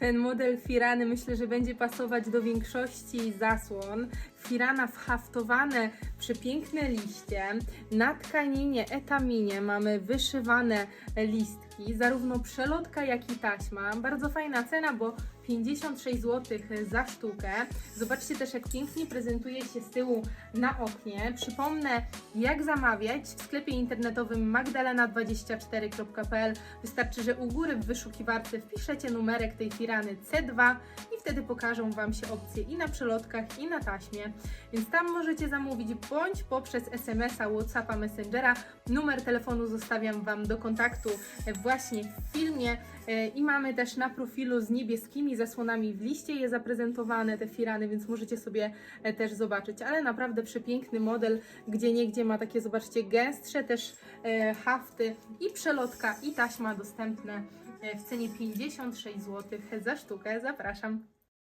Ten model firany myślę, że będzie pasować do większości zasłon. Firana whaftowane przepiękne liście. Na tkaninie etaminie mamy wyszywane listki, zarówno przelotka, jak i taśma. Bardzo fajna cena, bo 56 zł za sztukę. Zobaczcie też, jak pięknie prezentuje się z tyłu na oknie. Przypomnę, jak zamawiać w sklepie internetowym magdalena24.pl. Wystarczy, że u góry w wyszukiwarce wpiszecie numerek tej firany C2 i wtedy pokażą Wam się opcje i na przelotkach, i na taśmie. Więc tam możecie zamówić bądź poprzez SMS-a, WhatsAppa, Messengera. Numer telefonu zostawiam Wam do kontaktu e, właśnie w filmie. E, I mamy też na profilu z niebieskimi zasłonami w liście je zaprezentowane, te firany, więc możecie sobie e, też zobaczyć. Ale naprawdę przepiękny model, gdzie niegdzie ma takie, zobaczcie, gęstsze też e, hafty i przelotka i taśma dostępne w cenie 56 zł za sztukę. Zapraszam.